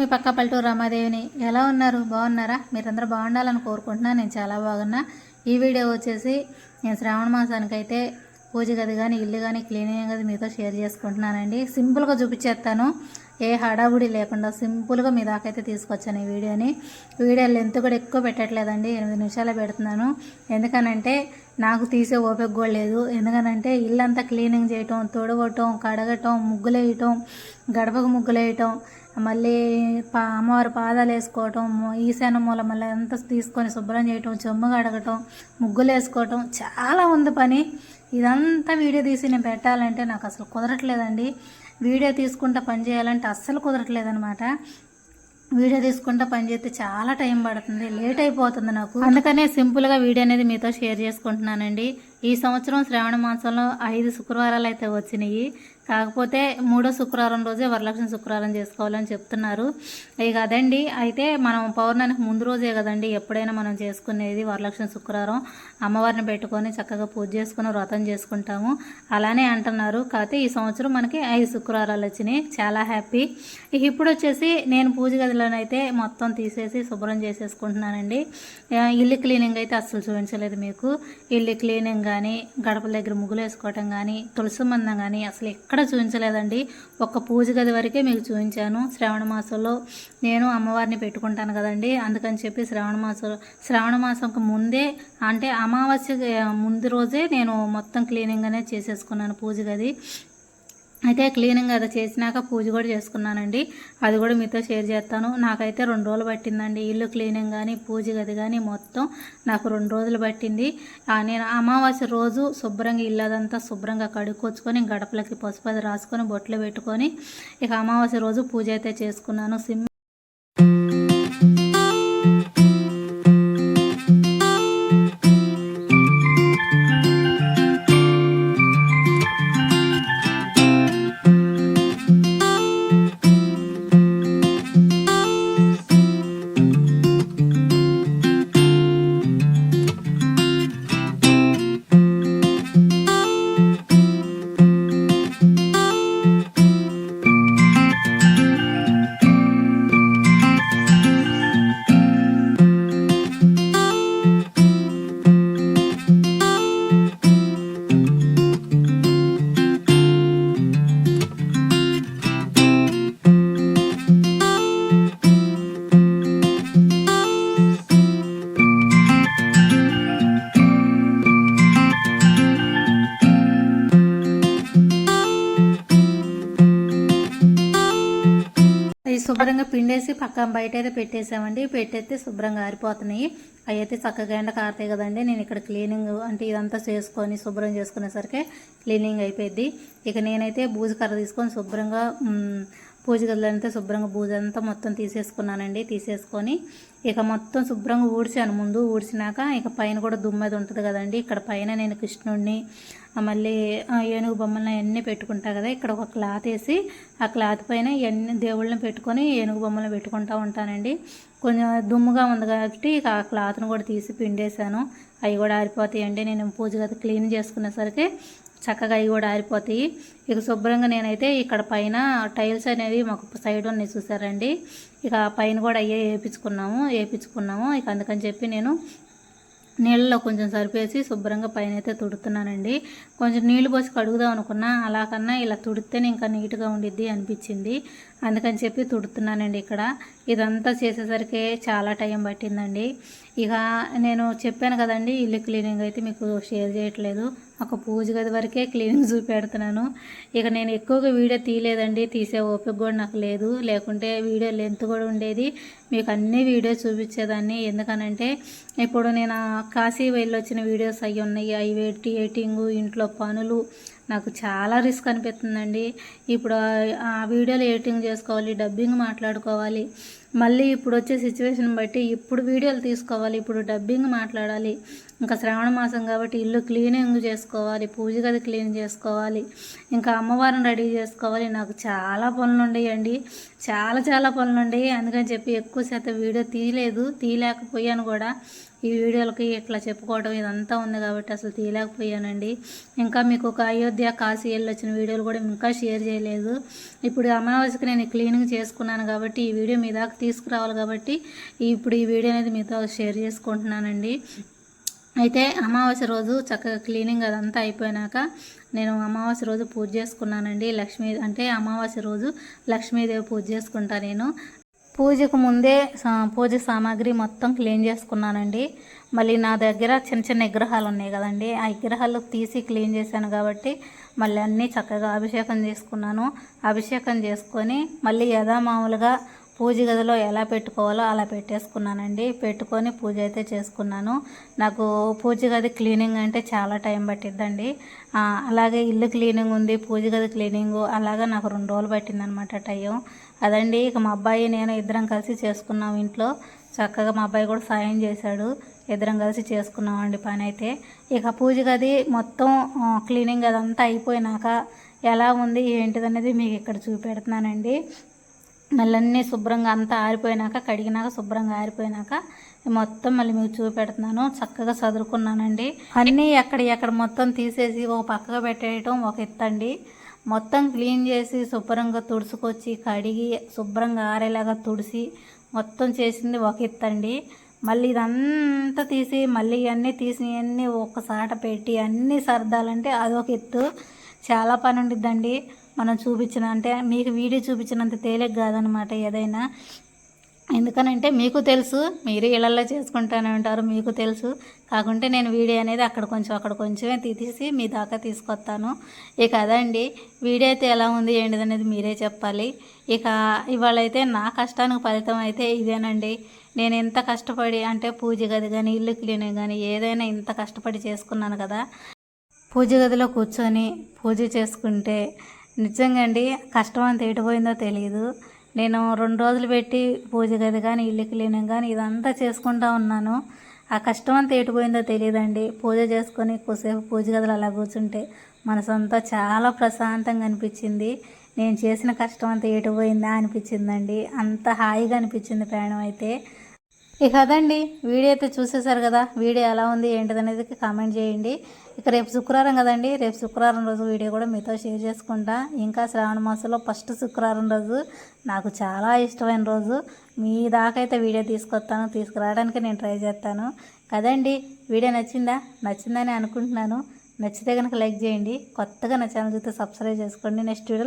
మీ పక్క పల్లెటూరు రామాదేవిని ఎలా ఉన్నారు? బాగున్నారా? మీరందరూ బాగుండాలని కోరుకుంటున్నా. నేను చాలా బాగున్నా. ఈ వీడియో వచ్చేసి నేను శ్రావణ మాసానికి అయితే పూజ గది కానీ ఇల్లు కానీ క్లీనింగ్ గది మీతో షేర్ చేసుకుంటున్నానండి. సింపుల్గా చూపించేస్తాను. ఏ హడావుడి లేకుండా సింపుల్గా మీ దాకైతే తీసుకొచ్చాను ఈ వీడియోని. వీడియో లెంత్ కూడా ఎక్కువ పెట్టట్లేదండి. ఎనిమిది నిమిషాలే పెడుతున్నాను. ఎందుకనంటే నాకు తీసే ఓపిక కూడా లేదు. ఎందుకనంటే ఇల్లంతా క్లీనింగ్ చేయటం తొడవటం కడగటం ముగ్గులు వేయటం గడపకు ముగ్గులు వేయటం మళ్ళీ పా అమ్మవారి పాదాలు వేసుకోవటం ఈశాన్య మూల మళ్ళీ అంతా తీసుకొని శుభ్రం చేయటం చెమ్ము కడగటం ముగ్గులు వేసుకోవటం చాలా ఉంది పని. ఇదంతా వీడియో తీసి నేను పెట్టాలంటే నాకు అసలు కుదరట్లేదండి. వీడియో తీసుకుంటా పని చేయాలంటే అస్సలు కుదరట్లేదనమాట వీడియో తీసుకుంటా పని చేస్తే చాలా టైం పడుతుంది లేట్ అయిపోతుంది నాకు. అందుకనే సింపుల్గా వీడియో అనేది మీతో షేర్ చేసుకుంటున్నానండి. ఈ సంవత్సరం శ్రావణ మాసంలో ఐదు శుక్రవారాలు అయితే వచ్చినాయి. కాకపోతే మూడో శుక్రవారం రోజే వరలక్ష్మి శుక్రవారం చేసుకోవాలని చెప్తున్నారు. ఇక అదండి. అయితే మనం పౌర్ణానికి ముందు రోజే కదండి ఎప్పుడైనా మనం చేసుకునేది వరలక్ష్మి శుక్రవారం. అమ్మవారిని పెట్టుకొని చక్కగా పూజ చేసుకుని వ్రతం చేసుకుంటాము. అలానే అంటున్నారు. కాకపోతే ఈ సంవత్సరం మనకి ఐదు శుక్రవారాలు వచ్చినాయి. చాలా హ్యాపీ. ఇప్పుడు వచ్చేసి నేను పూజ గదిలోనైతే మొత్తం తీసేసి శుభ్రం చేసేసుకుంటున్నానండి. ఇల్లు క్లీనింగ్ అయితే అస్సలు చూపించలేదు మీకు. ఇల్లు క్లీనింగ్ కానీ గడపల దగ్గర ముగ్గులు వేసుకోవటం కానీ తులసి మందం కానీ అసలు ఎక్కడ చూపించలేదండి ఒక్క పూజ గది వరకే మీకు చూపించాను శ్రావణ మాసంలో నేను అమ్మవారిని పెట్టుకుంటాను కదండి. అందుకని చెప్పి శ్రావణ మాసం శ్రావణ మాసంకి ముందే అంటే అమావాస్య ముందు రోజే నేను మొత్తం క్లీనింగ్ అనేది చేసేసుకున్నాను పూజ గది. అయితే క్లీనింగ్ అది చేసినాక పూజ కూడా చేసుకున్నానండి. అది కూడా మీతో షేర్ చేస్తాను. నాకైతే రెండు రోజులు పట్టిందండి ఇల్లు క్లీనింగ్ కానీ పూజ గది కానీ మొత్తం నాకు రెండు రోజులు పట్టింది. నేను అమావాస్య రోజు శుభ్రంగా ఇల్లు అదంతా శుభ్రంగా కడుక్కొచ్చుకొని గడపలకి పసుపు అది రాసుకొని బొట్లు పెట్టుకొని ఇక అమావాస్య రోజు పూజ అయితే చేసుకున్నాను. సిమ్ శుభ్రంగా పిండేసి పక్కన బయట అయితే పెట్టేసామండి పెట్టేస్తే శుభ్రంగా ఆరిపోతున్నాయి. అవి అయితే చక్కగా ఎండ కారుతాయి కదండి. నేను ఇక్కడ క్లీనింగ్ అంటే ఇదంతా చేసుకొని శుభ్రం చేసుకునేసరికి క్లీనింగ్ అయిపోయింది ఇక నేనైతే బూజు కర్ర తీసుకొని శుభ్రంగా పూజ గదిలో శుభ్రంగా బూజు అంతా మొత్తం తీసేసుకున్నానండి. తీసేసుకొని ఇక మొత్తం శుభ్రంగా ఊడ్చాను. ముందు ఊడ్చినాక ఇక పైన కూడా దుమ్మది ఉంటుంది కదండి. ఇక్కడ పైన నేను కృష్ణుడిని మళ్ళీ ఆ ఏనుగు బొమ్మలను అవన్నీ పెట్టుకుంటా కదా. ఇక్కడ ఒక క్లాత్ వేసి ఆ క్లాత్ పైన ఎన్ని దేవుళ్ళని పెట్టుకొని ఏనుగు బొమ్మలను పెట్టుకుంటూ ఉంటానండి. కొంచెం దుమ్ముగా ఉంది కాబట్టి ఇక ఆ క్లాత్ను కూడా తీసి పిండేశాను. అవి కూడా ఆరిపోతాయండి. నేను పూజ గది క్లీన్ చేసుకునేసరికి చక్కగా అవి కూడా ఆరిపోతాయి. ఇక శుభ్రంగా నేనైతే ఇక్కడ పైన టైల్స్ అనేవి మాకు సైడ్ ఉన్నాయి చూసారండి. ఇక పైన కూడా అయ్యే వేయించుకున్నాము వేయించుకున్నాము ఇక అందుకని చెప్పి నేను నీళ్ళలో కొంచెం సరిపేసి శుభ్రంగా పైన అయితే తుడుతున్నానండి. కొంచెం నీళ్ళు పోసి కడుగుదాం అనుకున్నా అలా కన్నా ఇలా తుడితేనే ఇంకా నీట్గా ఉండిద్ది అనిపించింది. అందుకని చెప్పి తుడుతున్నానండి ఇక్కడ. ఇదంతా చేసేసరికి చాలా టైం పట్టిందండి. ఇక నేను చెప్పాను కదండి ఇల్లు క్లీనింగ్ అయితే మీకు షేర్ చేయట్లేదు. ఒక పూజ గది వరకే క్లీనింగ్ చూపెడుతున్నాను. ఇక నేను ఎక్కువగా వీడియో తీయలేదండి తీసే ఓపిక కూడా నాకు లేదు. లేకుంటే వీడియో లెంత్ కూడా ఉండేది. మీకు అన్ని వీడియో చూపించేదాన్ని. ఎందుకనంటే ఇప్పుడు నేను కాశీ వెళ్ళి వచ్చిన వీడియోస్ అవి ఉన్నాయి అవి ఎడిటింగ్ ఇంట్లో పనులు నాకు చాలా రిస్క్ అనిపిస్తుందండి. ఇప్పుడు ఆ- వీడియోలు ఎడిటింగ్ చేసుకోవాలి డబ్బింగ్ మాట్లాడుకోవాలి మళ్ళీ ఇప్పుడు వచ్చే సిచ్యువేషన్ బట్టి ఇప్పుడు వీడియోలు తీసుకోవాలి ఇప్పుడు డబ్బింగ్ మాట్లాడాలి ఇంకా శ్రావణ మాసం కాబట్టి ఇల్లు క్లీనింగ్ చేసుకోవాలి పూజ గది క్లీన్ చేసుకోవాలి ఇంకా అమ్మవారిని రెడీ చేసుకోవాలి. నాకు చాలా పనులు ఉండేయండి చాలా చాలా పనులు ఉండేవి అందుకని చెప్పి ఎక్కువ శాతం వీడియో తీయలేదు తీయలేకపోయాను కూడా. ఈ వీడియోలకి ఇట్లా చెప్పుకోవడం ఇదంతా ఉంది కాబట్టి అసలు తీయలేకపోయానండి. ఇంకా మీకు ఒక అయోధ్య కాశీ వెళ్ళి వచ్చిన వీడియోలు కూడా ఇంకా షేర్ చేయలేదు. ఇప్పుడు అమావాస్యకి నేను క్లీనింగ్ చేసుకున్నాను కాబట్టి ఈ వీడియో మీ దాకా తీసుకురావాలి కాబట్టి ఇప్పుడు ఈ వీడియో అనేది మీతో షేర్ చేసుకుంటున్నానండి. అయితే అమావాస్య రోజు చక్కగా క్లీనింగ్ అదంతా అయిపోయినాక నేను అమావాస్య రోజు పూజ చేసుకున్నానండి. లక్ష్మీ అంటే అమావాస్య రోజు లక్ష్మీదేవి పూజ చేసుకుంటా నేను. పూజకు ముందే సా- పూజ సామాగ్రి మొత్తం క్లీన్ చేసుకున్నానండి. మళ్ళీ నా దగ్గర చిన్న చిన్న విగ్రహాలు ఉన్నాయి కదండి. ఆ విగ్రహాలు తీసి క్లీన్ చేశాను కాబట్టి మళ్ళీ అన్నీ చక్కగా అభిషేకం చేసుకున్నాను. అభిషేకం చేసుకొని మళ్ళీ యథామామూలుగా పూజ గదిలో ఎలా పెట్టుకోవాలో అలా పెట్టేసుకున్నానండి. పెట్టుకొని పూజ అయితే చేసుకున్నాను. నాకు పూజ గది క్లీనింగ్ అంటే చాలా టైం పట్టిద్దండి. అలాగే ఇల్లు క్లీనింగ్ ఉంది పూజ గది క్లీనింగ్ అలాగా నాకు రెండు రోజులు పట్టిందనమాట టైం. అదండి ఇక మా అబ్బాయి నేను ఇద్దరం కలిసి చేసుకున్నాం ఇంట్లో. చక్కగా మా అబ్బాయి కూడా సాయం చేశాడు. ఇద్దరం కలిసి చేసుకున్నామండి పని అయితే. ఇక పూజ గది మొత్తం క్లీనింగ్ అదంతా అయిపోయినాక ఎలా ఉంది ఏంటిదనేది మీకు ఇక్కడ చూపెడుతున్నానండి. మళ్ళీ అన్నీ శుభ్రంగా అంతా ఆరిపోయినాక కడిగినాక శుభ్రంగా ఆరిపోయినాక మొత్తం మళ్ళీ మీకు చూపెడుతున్నాను. చక్కగా చదువుకున్నానండి అన్నీ ఎక్కడ ఎక్కడ మొత్తం తీసేసి ఒక పక్కగా పెట్టేయటం ఒక ఎత్తండి. మొత్తం క్లీన్ చేసి శుభ్రంగా తుడుచుకొచ్చి కడిగి శుభ్రంగా ఆరేలాగా తుడిసి మొత్తం చేసింది ఒక ఎత్తండి. మళ్ళీ ఇదంతా తీసి మళ్ళీ ఇవన్నీ తీసి అన్నీ ఒకసాట పెట్టి అన్నీ సర్దాలంటే అదొక ఎత్తు. చాలా పని ఉండిద్దండి. మనం చూపించిన అంటే మీకు వీడియో చూపించినంత తేలిక కాదనమాట ఏదైనా. ఎందుకనంటే మీకు తెలుసు మీరు ఇళ్ళల్లో చేసుకుంటానే ఉంటారు మీకు తెలుసు. కాకుంటే నేను వీడియో అనేది అక్కడ కొంచెం అక్కడ కొంచెమే తీసి మీ దాకా తీసుకొస్తాను. ఇక అదండి వీడియో అయితే ఎలా ఉంది ఏంటిది అనేది మీరే చెప్పాలి. ఇక ఇవాళ అయితే నా కష్టానికి ఫలితం అయితే ఇదేనండి. నేను ఎంత కష్టపడి అంటే పూజ గది కానీ ఇల్లు క్లీనింగ్ కానీ ఏదైనా ఇంత కష్టపడి చేసుకున్నాను కదా. పూజ గదిలో కూర్చొని పూజ చేసుకుంటే నిజంగా అండి కష్టం అంత ఎటుపోయిందో తెలియదు నేను రెండు రోజులు పెట్టి పూజ గది కానీ ఇల్లు క్లీనింగ్ కానీ ఇదంతా చేసుకుంటా ఉన్నాను. ఆ కష్టం అంతా ఎటుపోయిందో తెలియదండి పూజ చేసుకొని కొద్దిసేపు పూజ గదిలో అలా కూర్చుంటే మనసంతా చాలా ప్రశాంతంగా అనిపించింది. నేను చేసిన కష్టం అంతా ఎటుపోయిందా అనిపించిందండి. అంత హాయిగా అనిపించింది ప్రయాణం అయితే. ఇక అదండి. వీడియో అయితే చూసేశారు కదా. వీడియో ఎలా ఉంది ఏంటిదనేది కామెంట్ చేయండి. ఇక రేపు శుక్రవారం కదండి. రేపు శుక్రవారం రోజు వీడియో కూడా మీతో షేర్ చేసుకుంటా. ఇంకా శ్రావణ మాసంలో ఫస్ట్ శుక్రవారం రోజు నాకు చాలా ఇష్టమైన రోజు. మీ దాకైతే అయితే వీడియో తీసుకొస్తాను తీసుకురావడానికి నేను ట్రై చేస్తాను. కదండి. వీడియో నచ్చిందా? నచ్చిందని అనుకుంటున్నాను. నచ్చితే కనుక లైక్ చేయండి. కొత్తగా నా ఛానల్ చూస్తే సబ్స్క్రైబ్ చేసుకోండి. Next video